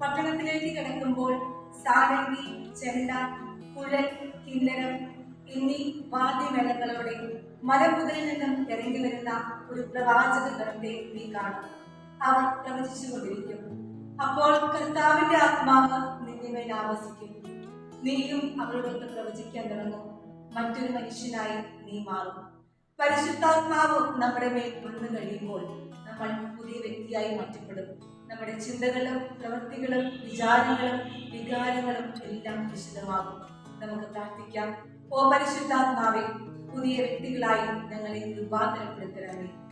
പട്ടണത്തിലേക്ക് കിടക്കുമ്പോൾ സാരംഗി ചെണ്ട കുഴൽ കിന്നരം എന്നീ വാദ്യമേളങ്ങളോടെ മലമുതലിൽ നിന്നും ഇറങ്ങി വരുന്ന ഒരു പ്രവാചക ഗണത്തെ നീ കാണും. അവർ പ്രവചിച്ചുകൊണ്ടിരിക്കും. അപ്പോൾ കർത്താവിന്റെ ആത്മാവ് നിന്നെ ആവസിക്കും. നീയും അവരോടൊത്ത് പ്രവചിക്കാൻ തുടങ്ങും. മറ്റൊരു മനുഷ്യനായി നീ മാറും. പരിശുദ്ധാത്മാവ് നമ്മുടെ മേൽ വന്നു കഴിയുമ്പോൾ നമ്മൾ പുതിയ വ്യക്തിയായി മാറ്റപ്പെടും. നമ്മുടെ ചിന്തകളും പ്രവൃത്തികളും വിചാരങ്ങളും വികാരങ്ങളും എല്ലാം വിശദമാകും. നമുക്ക് പ്രാർത്ഥിക്കാം. ഓ പരിശുദ്ധാത്മാവെ പുതിയ വ്യക്തികളായി ഞങ്ങളെ രൂപാന്തരപ്പെടുത്തണമേ.